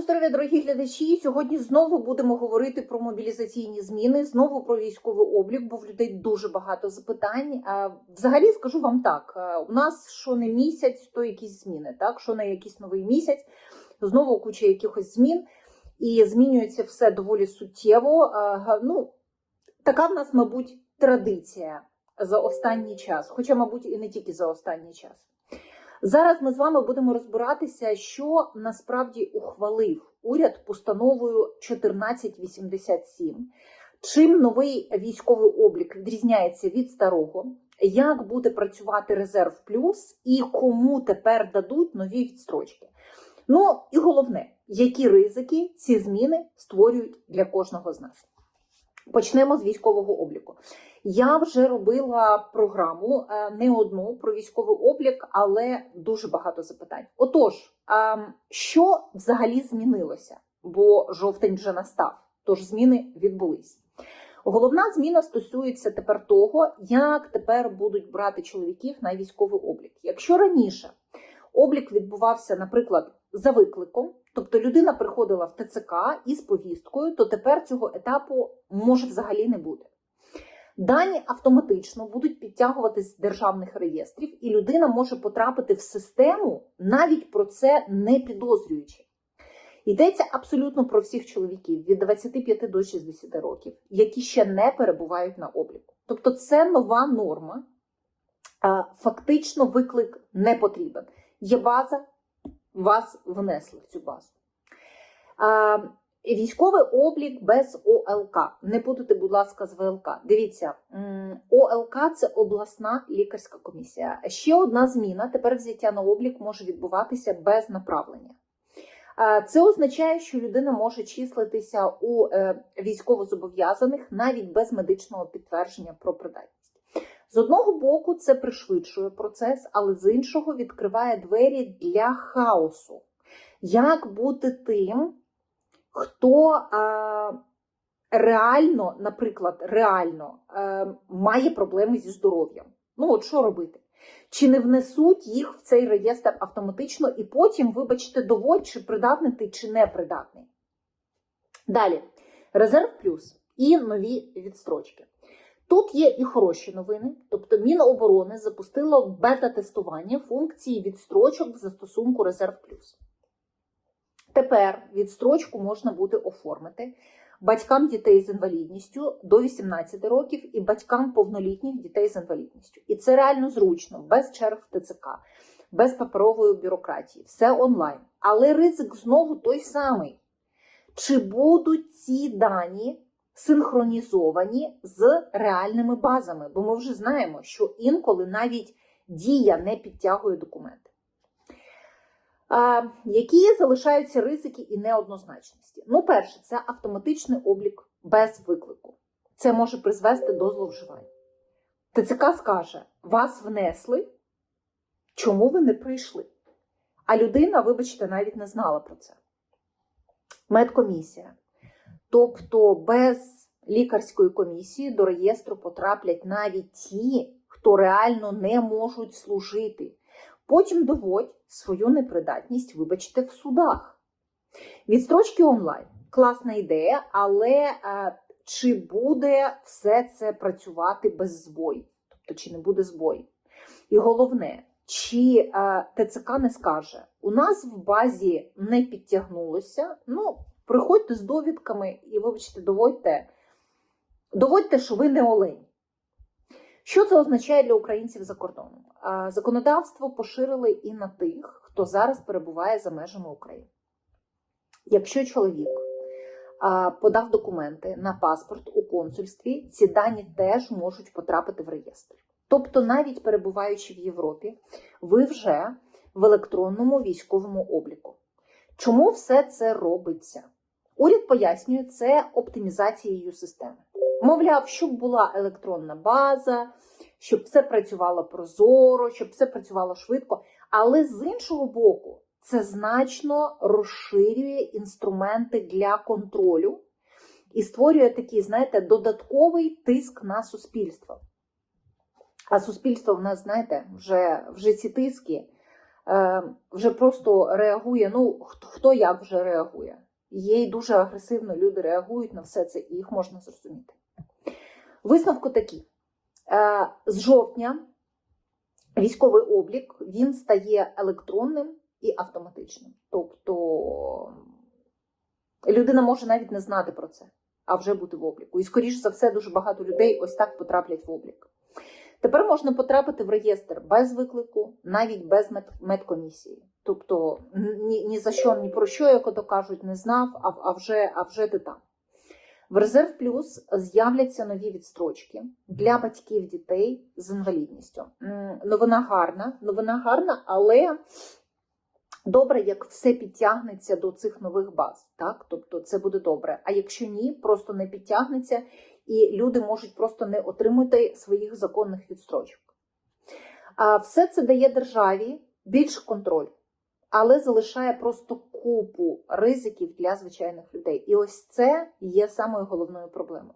Доброго здоров'я, дорогі глядачі. Сьогодні знову будемо говорити про мобілізаційні зміни, знову про військовий облік, бо в людей дуже багато запитань. Взагалі скажу вам так: у нас що не місяць, то якісь зміни, так що не якийсь новий місяць, знову куча якихось змін, і змінюється все доволі суттєво. Ну, така в нас, мабуть, традиція за останній час, хоча, мабуть, і не тільки за останній час. Зараз ми з вами будемо розбиратися, що насправді ухвалив уряд постановою 1487. Чим новий військовий облік відрізняється від старого, як буде працювати резерв плюс і кому тепер дадуть нові відстрочки. Ну і головне, які ризики ці зміни створюють для кожного з нас. Почнемо з військового обліку. Я вже робила програму е, не одну про військовий облік, але дуже багато запитань. Отож, ем, що взагалі змінилося? Бо жовтень вже настав, тож зміни відбулись. Головна зміна стосується тепер того, як тепер будуть брати чоловіків на військовий облік. Якщо раніше облік відбувався, наприклад, за викликом, тобто людина приходила в ТЦК із повісткою, то тепер цього етапу може взагалі не бути. Дані автоматично будуть підтягуватись з державних реєстрів, і людина може потрапити в систему, навіть про це не підозрюючи. Йдеться абсолютно про всіх чоловіків від 25 до 60 років, які ще не перебувають на обліку. Тобто, це нова норма. Фактично, виклик не потрібен. Є база, вас внесли в цю базу. Військовий облік без ОЛК. Не путайте, будь ласка, з ВЛК. Дивіться, ОЛК це обласна лікарська комісія. Ще одна зміна: тепер взяття на облік може відбуватися без направлення. Це означає, що людина може числитися у е, військовозобов'язаних навіть без медичного підтвердження про придатність. З одного боку, це пришвидшує процес, але з іншого відкриває двері для хаосу. Як бути тим, хто а, реально, наприклад, реально а, має проблеми зі здоров'ям? Ну от що робити? Чи не внесуть їх в цей реєстр автоматично і потім, вибачте, доводь, чи придатний чи не придатний? Далі, резерв плюс і нові відстрочки. Тут є і хороші новини, тобто Міноборони запустило бета-тестування функції відстрочок в застосунку Резерв Плюс. Тепер відстрочку можна буде оформити батькам дітей з інвалідністю до 18 років і батькам повнолітніх дітей з інвалідністю. І це реально зручно, без черг в ТЦК, без паперової бюрократії, все онлайн. Але ризик знову той самий. Чи будуть ці дані синхронізовані з реальними базами? Бо ми вже знаємо, що інколи навіть дія не підтягує документи. Які залишаються ризики і неоднозначності? Ну, перше, це автоматичний облік без виклику. Це може призвести до зловживань. ТЦК скаже: вас внесли, чому ви не прийшли? А людина, вибачте, навіть не знала про це. Медкомісія. Тобто без лікарської комісії до реєстру потраплять навіть ті, хто реально не можуть служити. Потім доводь свою непридатність, вибачте, в судах. Відстрочки онлайн. Класна ідея, але е, чи буде все це працювати без збоїв? Тобто, чи не буде збоїв? І головне, чи е, ТЦК не скаже, у нас в базі не підтягнулося, ну, приходьте з довідками і, вибачте, доводьте, доводьте, що ви не олень. Що це означає для українців за кордоном? Законодавство поширили і на тих, хто зараз перебуває за межами України. Якщо чоловік подав документи на паспорт у консульстві, ці дані теж можуть потрапити в реєстр. Тобто, навіть перебуваючи в Європі, ви вже в електронному військовому обліку. Чому все це робиться? Уряд пояснює, це оптимізацією системи. Мовляв, щоб була електронна база, щоб все працювало прозоро, щоб все працювало швидко. Але з іншого боку, це значно розширює інструменти для контролю і створює такий, знаєте, додатковий тиск на суспільство. А суспільство в нас, знаєте, вже, вже ці тиски е, вже просто реагує. Ну, хто, хто як вже реагує. Є і дуже агресивно люди реагують на все це, і їх можна зрозуміти. Висновку такі: Е, з жовтня військовий облік він стає електронним і автоматичним. Тобто людина може навіть не знати про це, а вже бути в обліку. І, скоріш за все, дуже багато людей ось так потраплять в облік. Тепер можна потрапити в реєстр без виклику, навіть без мед- медкомісії. Тобто ні, ні за що, ні про що, як ото кажуть, не знав, а, а, вже, а вже ти там. В резерв плюс з'являться нові відстрочки для батьків дітей з інвалідністю. Новина гарна, новина гарна, але добре, як все підтягнеться до цих нових баз. Так? Тобто це буде добре. А якщо ні, просто не підтягнеться, і люди можуть просто не отримати своїх законних відстрочок. А все це дає державі більш контроль, але залишає просто купу ризиків для звичайних людей. І ось це є самою головною проблемою.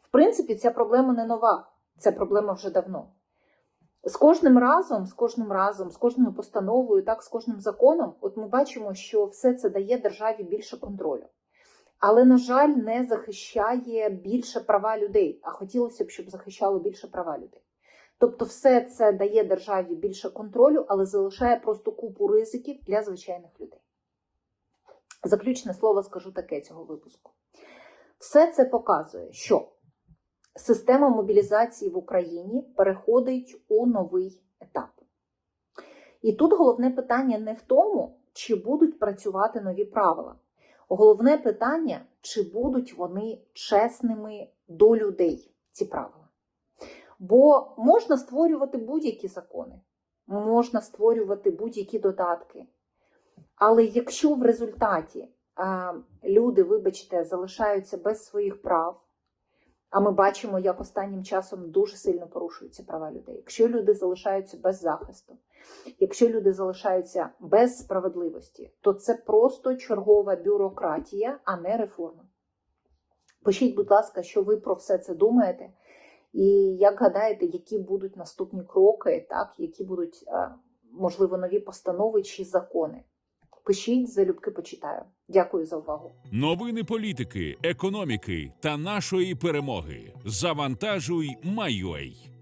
В принципі, ця проблема не нова, ця проблема вже давно. З кожним разом, з кожним разом, з кожною постановою, так, з кожним законом, от ми бачимо, що все це дає державі більше контролю. Але, на жаль, не захищає більше права людей. А хотілося б, щоб захищало більше права людей. Тобто, все це дає державі більше контролю, але залишає просто купу ризиків для звичайних людей. Заключне слово скажу таке цього випуску. Все це показує, що система мобілізації в Україні переходить у новий етап. І тут головне питання не в тому, чи будуть працювати нові правила. Головне питання, чи будуть вони чесними до людей, ці правила. Бо можна створювати будь-які закони, можна створювати будь-які додатки. Але якщо в результаті люди, вибачте, залишаються без своїх прав, а ми бачимо, як останнім часом дуже сильно порушуються права людей. Якщо люди залишаються без захисту, якщо люди залишаються без справедливості, то це просто чергова бюрократія, а не реформа. Пишіть, будь ласка, що ви про все це думаєте, і як гадаєте, які будуть наступні кроки, так які будуть е, можливо нові постанови чи закони? Пишіть залюбки, почитаю. Дякую за увагу. Новини політики, економіки та нашої перемоги. Завантажуй, Майой.